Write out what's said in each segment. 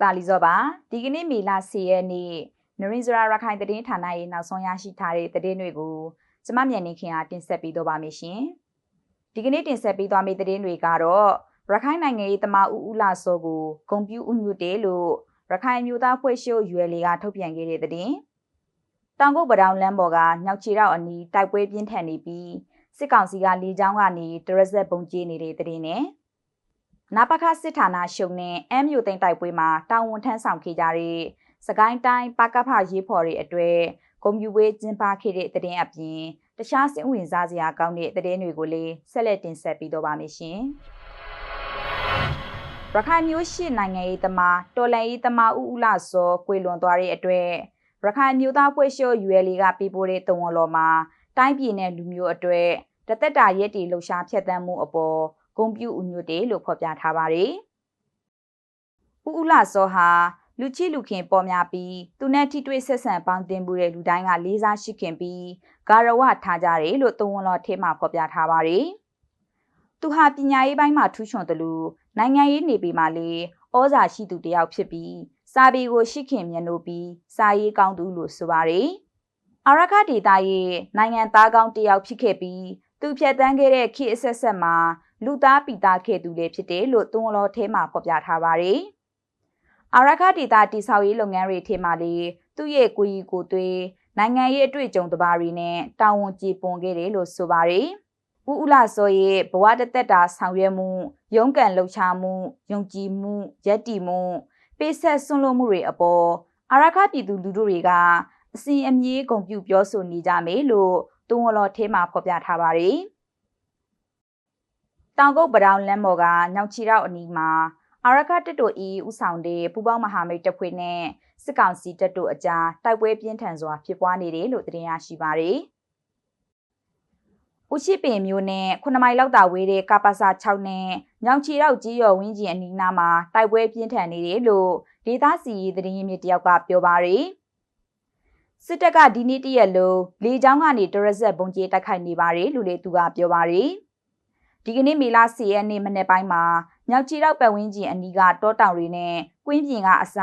တာလီဇောပါဒီကနေ့မေလ10ရက်နေ့နရင်းစရာရခိုင်သတင်းဌာနရဲ့နောက်ဆုံးရရှိထားတဲ့သတင်းတွေကိုကျမမြန်နေခင်အားတင်ဆက်ပေးတော့ပါမယ်ရှင်ဒီကနေ့တင်ဆက်ပေးသွားမယ့်သတင်းတွေကတော့ရခိုင်နိုင်ငံရေးတမအူဦးလာစောကိုဂုံပြူဥညွတ်တယ်လို့ရခိုင်မျိုးသားဖွဲ့ရှိုးရွယ်လေးကထုတ်ပြန်ခဲ့တဲ့သတင်းတောင်ကုတ်ပဒေါင်လမ်းပေါ်ကညောက်ချီတော့အနီးတိုက်ပွဲပြင်းထန်နေပြီးစစ်ကောင်စီကလေကြောင်းကနေဒရက်ဆက်ပုံကျင်းနေတဲ့သတင်းနဲ့ နာပခစစ်ဌာနရှုံနဲ့အမ်ယူသိန်းတိုက်ပွဲမှာတာဝန်ထမ်းဆောင်ခဲ့ကြတဲ့စကိုင်းတိုင်းပကဖရေးဖော်တွေအတွေ့ဂုံပြူဝေးကျင်းပခဲ့တဲ့သတင်းအပြင်တခြားစင်ဝင်စားစရာကောင်းတဲ့သတင်းတွေကိုလည်းဆက်လက်တင်ဆက်ပေးတော့ပါမယ်ရှင်။ရခိုင်မျိုးရှိနိုင်ငံရေးသမားတော်လန်ရေးသမားဦးဦးလာစောကွေလွန်သွားတဲ့အတွက်ရခိုင်မျိုးသားဖွဲ့ရှိုး UL ကပြပို့တဲ့တဝန်တော်မှာတိုင်းပြည်နဲ့လူမျိုးအတွေ့တသက်တာရက်တီလှူရှားဖြတ်တန်းမှုအပေါ် ဂုံပြူဥညွတ်တယ်လို့ဖော်ပြထားပါတယ်။ဦးဦးလာစောဟာလူချီလူခင်ပေါ်များပြီးသူနဲ့ထိတွေ့ဆက်ဆံပေါင်းတင်မှုတဲ့လူတိုင်းကလေးစားရှိခင်ပြီးဂါရဝထားကြတယ်လို့တဝန်တော်ထဲမှာဖော်ပြထားပါတယ်။သူဟာပညာရေးပိုင်းမှာထူးချွန်တယ်လို့နိုင်ငံရေးနေပြည်မှာလေဩဇာရှိသူတယောက်ဖြစ်ပြီးစာပေကိုရှိခင်မြတ်လို့ပြီးစာရေးကောင်းသူလို့ဆိုပါတယ်။အာရခဒေတာရဲ့နိုင်ငံသားကောင်းတယောက်ဖြစ်ခဲ့ပြီးသူဖြတ်တန်းခဲ့တဲ့ခေတ်အဆက်ဆက်မှာ လူသားပီတာခဲ့သူလည်းဖြစ်တယ်လို့သွန်လော်ထဲမှာဖော်ပြထားပါတယ်။အာရခဒေတာတိဆောက်ရေးလုပ်ငန်းတွေထဲမှာလေသူ့ရဲ့ကိုကြီးကိုသွေးနိုင်ငံရေးအတွေ့အကြုံတပါးတွေနဲ့တာဝန်ကျေပွန်ခဲ့တယ်လို့ဆိုပါတယ်။ဦးဦးလာစောရဲ့ဘဝတသက်တာဆောင်ရွက်မှုရုန်းကန်လှုပ်ရှားမှုယုံကြည်မှုယက်တီမှုပေးဆက်ဆွန့်လွတ်မှုတွေအပေါ်အာရခပြည်သူလူထုတွေကအစဉ်အမြဲဂုဏ်ပြုပြောဆိုနေကြမယ်လို့တွန်းဝလော်ထဲမှာဖော်ပြထားပါတယ်။ တောင်ကုတ်ပဒေါင်လမ်းပေါ်ကညောင်ချီရောက်အနီးမှာအာရခတက်တိုအီဥဆောင်တဲ့ပူပေါင်းမဟာမိတ်တပ်ဖွဲ့နဲ့စစ်ကောင်စီတပ်တို့အကြားတိုက်ပွဲပြင်းထန်စွာဖြစ်ပွားနေတယ်လို့သတင်းရရှိပါတယ်။ဦးရှိပင်မျိုးနဲ့9မိုင်လောက်တာဝေးတဲ့ကပါစာ6နဲ့ညောင်ချီရောက်ကြီးရော်ဝင်းကြီးအနီးနားမှာတိုက်ပွဲပြင်းထန်နေတယ်လို့ဒေသစီရေးသတင်းရင်းမြစ်တယောက်ကပြောပါရယ်စစ်တပ်ကဒီနေ့တရက်လုံးလေကြောင်းကနေတရဇက်ဘုံကျဲတိုက်ခိုက်နေပါတယ်လို့လေသူကပြောပါရယ် ဒီကနေ့မေလ10ရက်နေ့မနေ့ပိုင်းမှာညောင်ချီရောက်ပတ်ဝန်းကျင်အနီးကတောတောင်တွေနဲ့ကွင်းပြင်ကအစ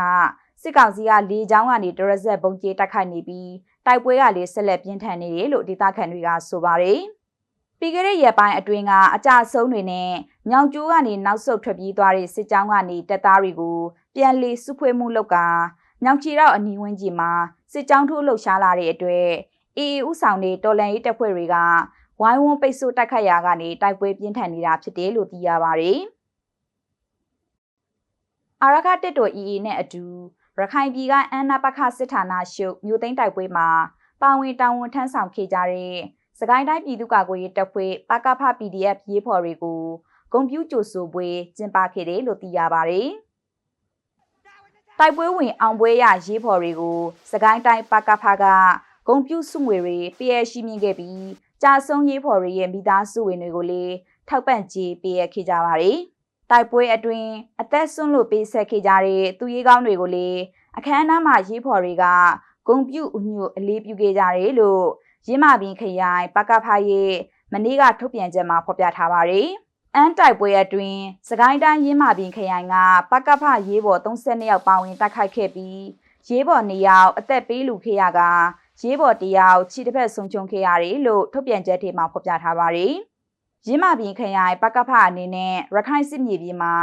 စစ်ကောင်စီကလေကြောင်းကနေတရဇက်ဘုံကျဲတိုက်ခိုက်နေပြီးတိုက်ပွဲကလည်းဆက်လက်ပြင်းထန်နေတယ်လို့ဒေသခံတွေကဆိုပါရယ်ပြီးခဲ့တဲ့ရက်ပိုင်းအတွင်းကအကြဆုံးတွေနဲ့ညောင်ကျိုးကနေနောက်ဆုတ်ထွက်ပြေးသွားတဲ့စစ်ကြောင်းကနေတပ်သားတွေကိုပြန်လည်စုဖွဲ့မှုလုပ်ကာညောင်ချီရောက်အနီးဝန်းကျင်မှာစစ်ကြောင်းထိုးလှုပ်ရှားလာတဲ့အတွက်အေအေဥဆောင်တဲ့တော်လန်ရေးတပ်ဖွဲ့တွေက ဝိုင်းဝန်းပိတ်ဆို့တိုက်ခတ်ရာကနေတိုက်ပွဲပြင်းထန်နေတာဖြစ်တယ်လို့သိရပါတယ်။အာရခတက်တော် EA နဲ့အတူရခိုင်ပြည်ကအန်နာပခစစ်ဌာနရှုပ်မြို့သိမ်းတိုက်ပွဲမှာပါဝင်တာဝန်ထမ်းဆောင်ခဲ့ကြတဲ့စကိုင်းတိုင်းပြည်သူ့ကာကွယ်ရေးတပ်ဖွဲ့ပကဖ PDF ရေးဖော်တွေကိုဂုံပြူးကြိုဆိုပွဲကျင်းပခဲ့တယ်လို့သိရပါတယ်။တိုက်ပွဲဝင်အောင်ပွဲရရေးဖော်တွေကိုစကိုင်းတိုင်းပကဖကဂုံပြူးစုငွေတွေပြည့်ရှိမြင့်ခဲ့ပြီး ကြာဆုံးရေးဖော်တွေရဲ့မိသားစုဝင်တွေကိုလည်းထောက်ပံ့ကြေးပေးရခဲ့ကြပါတယ်။တိုက်ပွဲအတွင်းအသက်ဆွန့်လွတ်ပေးဆက်ခဲ့ကြတဲ့သူရေးကောင်းတွေကိုလည်းအခမ်းအနားမှာရေးဖော်တွေကဂုံပြူအညွတ်အလေးပြုခဲ့ကြတယ်လို့ရင်းမာပင်ခရိုင်ပကဖရဲ့မနေ့ကထုတ်ပြန်ချက်မှာဖော်ပြထားပါတယ်။အန်တိုက်ပွဲအတွင်းစကိုင်းတိုင်းရင်းမာပင်ခရိုင်ကပကဖရေးပေါ်32ယောက်ပါဝင်တိုက်ခိုက်ခဲ့ပြီးရေးပေါ်2ယောက်အသက်ပေးလူခဲ့ရက ရေးပေါ်1ယောက်ခြေတစ်ဖက်ဆုံးချုံခဲ့ရတယ်လို့ထုတ်ပြန်ချက်ထဲမှာဖော်ပြထားပါတယ်။ရင်းမာပင်ခရိုင်ပကဖအနေနဲ့ရခိုင်စစ်မြေပြင်မှာ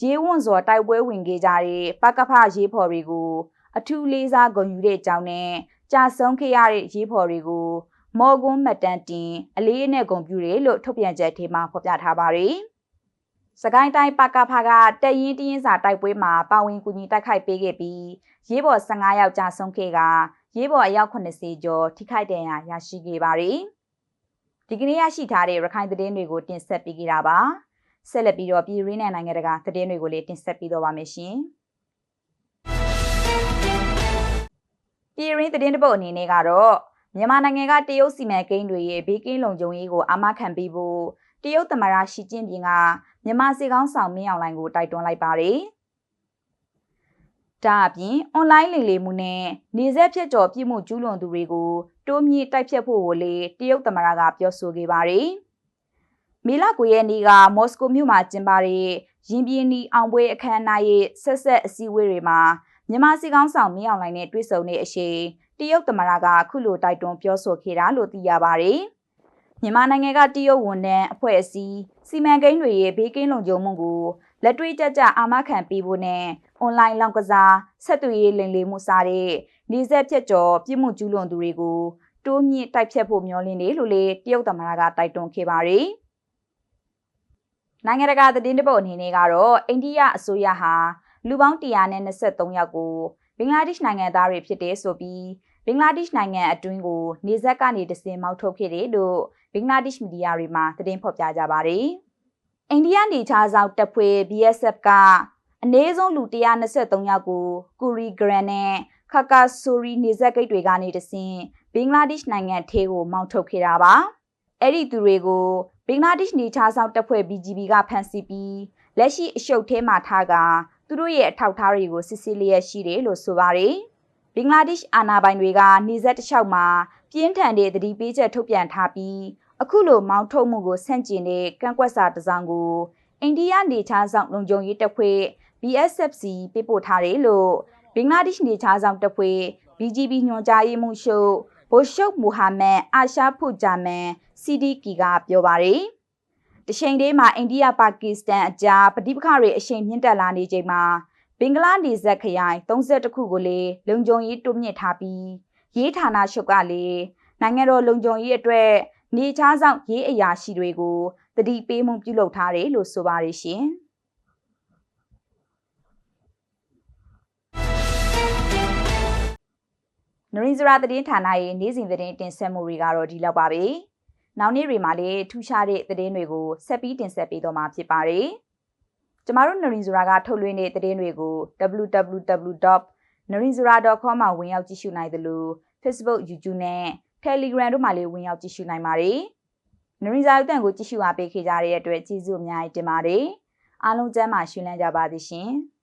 ရေးဝွန့်စွာတိုက်ပွဲဝင်ခဲ့ကြတဲ့ပကဖရေးဖော်တွေကိုအထူးလေးစားဂုဏ်ယူတဲ့အကြောင်းနဲ့ကြာဆုံးခဲ့ရတဲ့ရေးဖော်တွေကိုမော်ကွန်းမတန်တင်အလေးအနက်ဂုံပြူတယ်လို့ထုတ်ပြန်ချက်ထဲမှာဖော်ပြထားပါတယ်။စကိုင်းတိုင်းပကဖကတရင်တင်းစာတိုက်ပွဲမှာပါဝင်ကူညီတိုက်ခိုက်ပေးခဲ့ပြီးရေးပေါ်15ယောက်ကြာဆုံးခဲ့က ရေးပေါ်အယောက်80ကျော်ထိခိုက်ဒဏ်ရာရရှိခဲ့ပါတယ်။ဒီကနေ့ရရှိထားတဲ့ရခိုင်သတင်းတွေကိုတင်ဆက်ပေးကြတာပါ။ဆက်လက်ပြီးတော့ပြည်ရင်းနိုင်ငံတကာသတင်းတွေကိုလည်းတင်ဆက်ပေးတော့ပါမယ်ရှင်။ပြည်ရင်းသတင်းတပုတ်အနေနဲ့ကတော့မြန်မာနိုင်ငံကတရုတ်စီမံကိန်းတွေရဲ့ဘေးကင်းလုံခြုံရေးကိုအာမခံပေးဖို့တရုတ်သမ္မတရှီကျင်းပင်ကမြန်မာစစ်ကောင်းဆောင်မင်းအောင်လှိုင်ကိုတိုက်တွန်းလိုက်ပါတယ်။ ဒါအပြင်အွန်လိုင်းလိမ်လည်မှုနဲ့နေဆက်ဖြစ်ကျော်ပြစ်မှုကျူးလွန်သူတွေကိုတိုးမြင့်တိုက်ဖြတ်ဖို့ကိုလေတရုတ်သမ္မတကပြောဆိုခဲ့ပါတယ်။မေလ9ရက်နေ့ကမော်စကိုမြို့မှာကျင်းပတဲ့ရင်ပြင်းနီအောင်ပွဲအခမ်းအနားရဲ့ဆက်ဆက်အစည်းအဝေးတွေမှာမြန်မာစီကောင်းဆောင်မင်းအောင်လှိုင်နဲ့တွေ့ဆုံတဲ့အချိန်တရုတ်သမ္မတကခုလိုတိုက်တွန်းပြောဆိုခဲ့တာလို့သိရပါတယ်။မြန်မာနိုင်ငံကတရုတ်ဝန်ထမ်းအဖွဲ့အစည်းစီမံကိန်းတွေရဲ့ဘေးကင်းလုံခြုံမှုကိုလက်တွေ့ကျကျအာမခံပေးဖို့နဲ့အွန်လိုင်းလောင်းကစားဆက်သွယ်ရေးလိမ်လည်မှုစားတဲ့နေဆက်ဖြတ်ကျော်ပြည်မှုကျူးလွန်သူတွေကိုတိုးမြင့်တိုက်ဖြတ်ဖို့မျှော်လင့်တယ်လို့လေတရုတ်သမ္မတကတိုက်တွန်းခဲ့ပါတယ်။နိုင်ငံတကာသတင်းတပုတ်အနေနဲ့ကတော့အိန္ဒိယအစိုးရဟာလူပေါင်း123ယောက်ကိုဘင်္ဂလားဒေ့ရှ်နိုင်ငံသားတွေဖြစ်တဲ့ဆိုပြီးဘင်္ဂလားဒေ့ရှ်နိုင်ငံအတွင်းကိုနေဆက်ကနေတစင်မောက်ထုတ်ခဲ့တယ်လို့ဘင်္ဂလားဒေ့ရှ်မီဒီယာတွေမှာသတင်းဖော်ပြကြပါတယ်။ အိန္ဒိယနေချားဆောင်တပ်ဖွဲ့ BSF ကအနည်းဆုံးလူ123ယောက်ကိုကူရီဂရန်နဲ့ခကာဆိုရီနေဆက်ဂိတ်တွေကနေတစင်ဘင်္ဂလားဒေ့ရှ်နိုင်ငံထဲကိုမောင်းထုတ်ခဲ့တာပါ။အဲ့ဒီသူတွေကိုဘင်္ဂလားဒေ့ရှ်နေချားဆောင်တပ်ဖွဲ့ BGB ကဖမ်းဆီးပြီးလက်ရှိအရှုပ်ထဲမှာထားကသူတို့ရဲ့အထောက်အထားတွေကိုစစ်ဆေးလျက်ရှိတယ်လို့ဆိုပါတယ်။ဘင်္ဂလားဒေ့ရှ်အာဏာပိုင်တွေကနေဆက်တစ်လျှောက်မှာပြင်းထန်တဲ့သတိပေးချက်ထုတ်ပြန်ထားပြီး အခုလိုမောင်းထုတ်မှုကိုဆန့်ကျင်တဲ့ကန့်ကွက်စာတစ်စောင်ကိုအိန္ဒိယနေချားဆောင်လုံခြုံရေးတပ်ဖွဲ့ BSFC ပေးပို့ထားတယ်လို့ဘင်္ဂလားဒေ့ရှ်နေချားဆောင်တပ်ဖွဲ့ BGB ညွှန်ကြားရေးမှူးချုပ်ဘိုရှုတ်မူဟာမက်အာရှာဖူဂျာမန် CDK ကပြောပါတယ်။တချိန်တည်းမှာအိန္ဒိယပါကစ္စတန်အကြားပဋိပက္ခတွေအရှိန်မြင့်တက်လာနေချိန်မှာဘင်္ဂလားဒေ့ရှ်ခရိုင်32ခုကိုလည်းလုံခြုံရေးတိုးမြင့်ထားပြီးရေးဌာနချုပ်ကလည်းနိုင်ငံတော်လုံခြုံရေးအတွက် နေချားဆောင်ရေးအရာရှိတွေကိုတတိပေးမှုပြုလုပ်ထားတယ်လို့ဆိုပါတယ်ရှင်။နရင်းစရာသတင်းဌာနရဲ့နေ့စဉ်သတင်းတင်ဆက်မှုတွေကတော့ဒီလောက်ပါပဲ။နောက်နေ့တွေမှာလည်းထူးခြားတဲ့သတင်းတွေကိုဆက်ပြီးတင်ဆက်ပေးတော့မှာဖြစ်ပါတယ်။ကျမတို့နရင်းစရာကထုတ်လွှင့်တဲ့သတင်းတွေကို www.narinzura.com မှာဝင်ရောက်ကြည့်ရှုနိုင်သလို Facebook, YouTube နဲ့ Telegram တို့မှာလည်းဝင်ရောက်ကြည့်ရှုနိုင်ပါတယ်။နရင်းစရာအတန်ကိုကြည့်ရှုအားပေးခဲ့ကြတဲ့အတွက်ကျေးဇူးအများကြီးတင်ပါတယ်။အားလုံးကျမ်းမာရှင်လန်းကြပါသည်ရှင်။